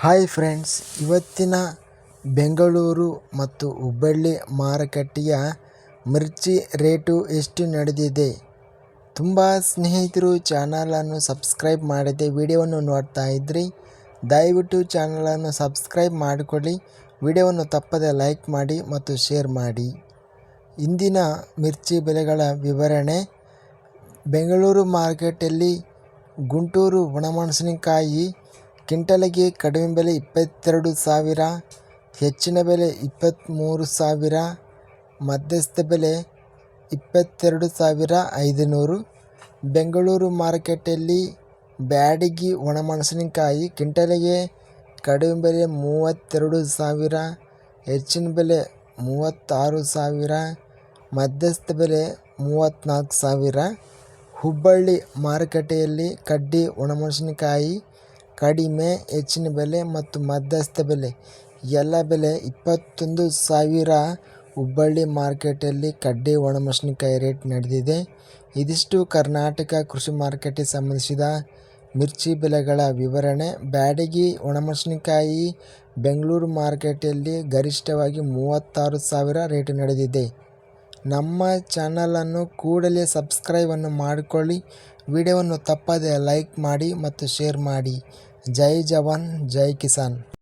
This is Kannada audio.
ಹಾಯ್ ಫ್ರೆಂಡ್ಸ್ ಇವತ್ತಿನ ಬೆಂಗಳೂರು ಮತ್ತು ಹುಬ್ಬಳ್ಳಿ ಮಾರುಕಟ್ಟೆಯ ಮಿರ್ಚಿ ರೇಟು ಎಷ್ಟು ನಡೆದಿದೆ? ತುಂಬ ಸ್ನೇಹಿತರು ಚಾನಲನ್ನು ಸಬ್ಸ್ಕ್ರೈಬ್ ಮಾಡದೆ ವಿಡಿಯೋವನ್ನು ನೋಡ್ತಾ ಇದ್ರಿ. ದಯವಿಟ್ಟು ಚಾನಲನ್ನು ಸಬ್ಸ್ಕ್ರೈಬ್ ಮಾಡಿಕೊಳ್ಳಿ. ವಿಡಿಯೋವನ್ನು ತಪ್ಪದೆ ಲೈಕ್ ಮಾಡಿ ಮತ್ತು ಶೇರ್ ಮಾಡಿ. ಇಂದಿನ ಮಿರ್ಚಿ ಬೆಲೆಗಳ ವಿವರಣೆ. ಬೆಂಗಳೂರು ಮಾರ್ಕೆಟಲ್ಲಿ ಗುಂಟೂರು ಒಣಮೆಣಸಿನಕಾಯಿ ಕ್ವಿಂಟಲಿಗೆ ಕಡಿಮೆ ಬೆಲೆ ಇಪ್ಪತ್ತೆರಡು ಸಾವಿರ, ಹೆಚ್ಚಿನ ಬೆಲೆ ಇಪ್ಪತ್ತ್ಮೂರು ಸಾವಿರ, ಮಧ್ಯಸ್ಥ ಬೆಲೆ ಇಪ್ಪತ್ತೆರಡು ಸಾವಿರ ಐದುನೂರು. ಬೆಂಗಳೂರು ಮಾರ್ಕೆಟಲ್ಲಿ ಬ್ಯಾಡಗಿ ಒಣಮೆಣಸಿನಕಾಯಿ ಕ್ವಿಂಟಲಿಗೆ ಕಡಿಮೆ ಬೆಲೆ ಮೂವತ್ತೆರಡು ಸಾವಿರ, ಹೆಚ್ಚಿನ ಬೆಲೆ ಮೂವತ್ತಾರು ಸಾವಿರ, ಮಧ್ಯಸ್ಥ ಬೆಲೆ ಮೂವತ್ತ್ನಾಲ್ಕು ಸಾವಿರ. ಹುಬ್ಬಳ್ಳಿ ಮಾರುಕಟ್ಟೆಯಲ್ಲಿ ಕಡ್ಡಿ ಒಣಮೆಣಸಿನಕಾಯಿ ಕಡಿಮೆ, ಹೆಚ್ಚಿನ ಬೆಲೆ ಮತ್ತು ಮಧ್ಯಸ್ಥ ಬೆಲೆ. ಎಲ್ಲ ಬೆಲೆ ಇಪ್ಪತ್ತೊಂದು ಸಾವಿರ ಹುಬ್ಬಳ್ಳಿ ಮಾರ್ಕೆಟಲ್ಲಿ ಕಡ್ಡಿ, ಒಣಮೆಣಸಿನಕಾಯಿ ರೇಟ್ ನಡೆದಿದೆ. ಇದಿಷ್ಟು ಕರ್ನಾಟಕ ಕೃಷಿ ಮಾರ್ಕೆಟಿಗೆ ಸಂಬಂಧಿಸಿದ ಮಿರ್ಚಿ ಬೆಲೆಗಳ ವಿವರಣೆ. ಬ್ಯಾಡಗಿ, ಒಣಮೆಣಸಿನಕಾಯಿ ಬೆಂಗಳೂರು ಮಾರ್ಕೆಟಲ್ಲಿ ಗರಿಷ್ಠವಾಗಿ ಮೂವತ್ತಾರು ಸಾವಿರ ರೇಟ್ ನಡೆದಿದೆ. ನಮ್ಮ ಚಾನಲನ್ನು ಕೂಡಲೇ ಸಬ್ಸ್ಕ್ರೈಬನ್ನು ಮಾಡಿಕೊಳ್ಳಿ. ವಿಡಿಯೋವನ್ನು ತಪ್ಪದೆ ಲೈಕ್ ಮಾಡಿ ಮತ್ತು ಶೇರ್ ಮಾಡಿ. ಜೈ ಜವಾನ್, ಜೈ ಕಿಸಾನ್.